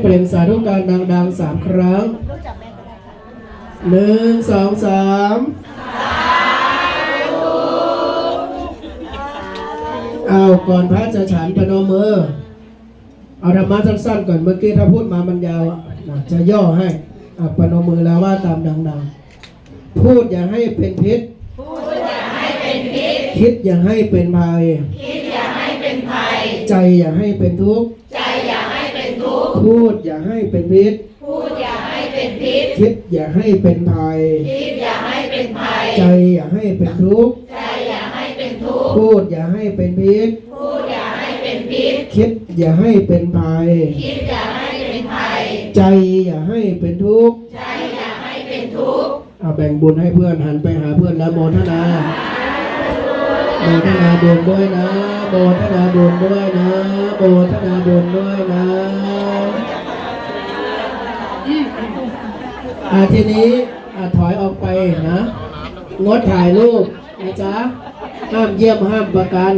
เปล่งสาธุการดังๆสามครั้งหนึ่งสองสามเอาก่อนพระจะฉันพนมมือเอาธรรมะสั้นๆก่อนเมื่อกี้ถ้าพูดมามันยาวอะจะย่อให้อะพนมมือแล้วว่าตามดังๆ พูดอย่าให้เป็นพิษคิดอย่าให้เป็นภัย ใจอย่าให้เป็นทุกข์ใจอย่าให้เป็นทุกข์ พูดอย่าให้เป็นพิษ พูดอย่าให้เป็นพิษ คิดอย่าให้เป็นภัย คิดอย่าให้เป็นภัย ใจอย่าให้เป็นทุกข์ ใจอย่าให้เป็นทุกข์ พูดอย่าให้เป็นพิษ พูดอย่าให้เป็นพิษ คิดอย่าให้เป็นภัย คิดอย่าให้เป็นภัย ใจอย่าให้เป็นทุกข์ ใจอย่าให้เป็นทุกข์เอาแบ่งบุญให้เพื่อนหันไปหาเพื่อนแล้วโมทนาโมทนาบุญด้วยนะโมทนาบุญด้วยนะโมทนาบุญด้วยนะ อาทีนี้อะถอยออกไปนะ งดถ่ายรูปนะจ๊ะ ห้ามเยี่ยมห้ามประกัน